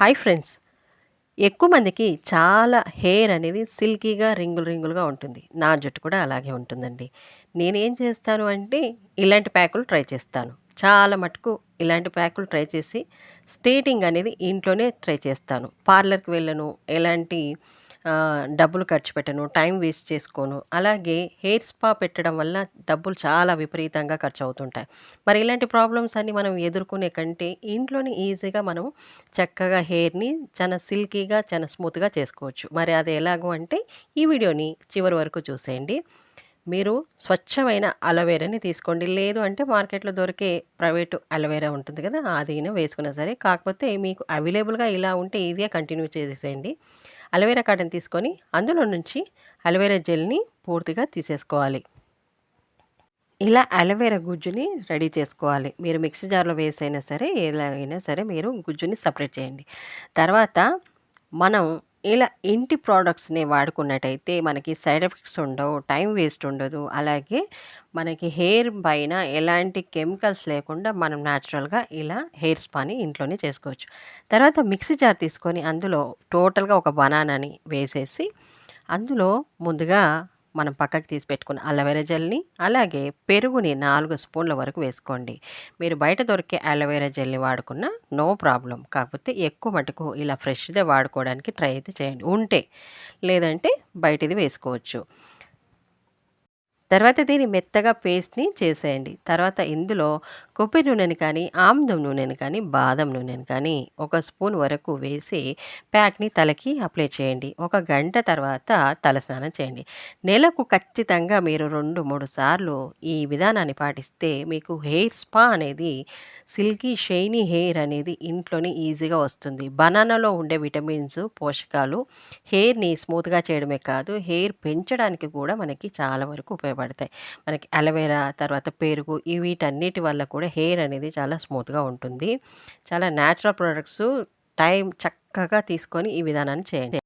Hi friends. ఎక్కువ మందికి చాలా హెయిర్ అనేది సిల్కీగా రింగులు రింగులుగా ఉంటుంది. నా జుట్టు కూడా అలాగే ఉంటుందండి. నేనేం చేస్తాను అంటే ఇలాంటి ప్యాకులు ట్రై చేస్తాను. చాలా మటుకు ఇలాంటి ప్యాకులు ట్రై చేసి స్ట్రేటింగ్ అనేది ఇంట్లోనే ట్రై చేస్తాను. పార్లర్కి వెళ్ళను ఎలాంటి డబ్బులు ఖర్చు పెట్టను టైం వేస్ట్ చేసుకోను. అలాగే హెయిర్ స్పా పెట్టడం వల్ల డబ్బులు చాలా విపరీతంగా ఖర్చు అవుతుంటాయి మరి ఇలాంటి ప్రాబ్లమ్స్ అన్ని మనం ఎదుర్కొనే కంటే ఇంట్లోనే ఈజీగా మనం చక్కగా హెయిర్ని చాలా సిల్కీగా చాలా స్మూత్గా చేసుకోవచ్చు. మరి అది ఎలాగో అంటే ఈ వీడియోని చివరి వరకు చూసేయండి. మీరు స్వచ్ఛమైన అలోవేరాని తీసుకోండి. లేదు అంటే మార్కెట్లో దొరికే ప్రైవేటు అలోవేరా ఉంటుంది కదా అది వేసుకున్నా సరే. కాకపోతే మీకు అవైలబుల్గా ఇలా ఉంటే ఇదే కంటిన్యూ చేసేయండి అలోవెరా కాటన్ తీసుకొని అందులో నుంచి అలవేరా జెల్ని పూర్తిగా తీసేసుకోవాలి. ఇలా అలోవెరా గుజ్జుని రెడీ చేసుకోవాలి. మీరు మిక్సీ జార్లో వేసైనా సరే ఎలాగైనా సరే మీరు గుజ్జుని సపరేట్ చేయండి. తర్వాత మనం ఇలా ఇంటి ప్రోడక్ట్స్ని వాడుకున్నట్టయితే మనకి సైడ్ ఎఫెక్ట్స్ ఉండవు టైం వేస్ట్ ఉండదు. అలాగే మనకి హెయిర్ పైన ఎలాంటి కెమికల్స్ లేకుండా మనం న్యాచురల్గా ఇలా హెయిర్ స్పాని ఇంట్లోనే చేసుకోవచ్చు. తర్వాత మిక్సీ జార్ తీసుకొని అందులో టోటల్గా ఒక బనానాని వేసేసి అందులో ముందుగా మనం పక్కకి తీసి పెట్టుకున్న అలోవెరా జెల్ని అలాగే పెరుగుని నాలుగు స్పూన్ల వరకు వేసుకోండి. మీరు బయట దొరికే అలోవెరా జెల్ని వాడుకున్న నో ప్రాబ్లం. కాకపోతే ఎక్కువ మటుకు ఇలా ఫ్రెష్దే వాడుకోవడానికి ట్రై అయితే చేయండి. ఉంటే లేదంటే బయటది వేసుకోవచ్చు. తర్వాత దీన్ని మెత్తగా పేస్ట్ని చేసేయండి. తర్వాత ఇందులో కొబ్బరి నూనెని కానీ ఆముదం నూనెని కానీ బాదం నూనెని కానీ ఒక స్పూన్ వరకు వేసి ప్యాక్ని తలకి అప్లై చేయండి. ఒక గంట తర్వాత తలస్నానం చేయండి. నెలకు ఖచ్చితంగా మీరు రెండు మూడు సార్లు ఈ విధానాన్ని పాటిస్తే మీకు హెయిర్ స్పా అనేది సిల్కీ షైనీ హెయిర్ అనేది ఇంట్లోనే ఈజీగా వస్తుంది. బనానాలో ఉండే విటమిన్స్ పోషకాలు హెయిర్ని స్మూత్గా చేయడమే కాదు హెయిర్ పెంచడానికి కూడా మనకి చాలా వరకు ఉపయోగపడతాయి. మనకి అలవేరా తర్వాత పెరుగు ఈ వీటన్నిటి వల్ల కూడా హెయిర్ అనేది చాలా స్మూత్గా ఉంటుంది. చాలా న్యాచురల్ ప్రోడక్ట్స్ టైం చక్కగా తీసుకొని ఈ విధానాన్ని చేయండి.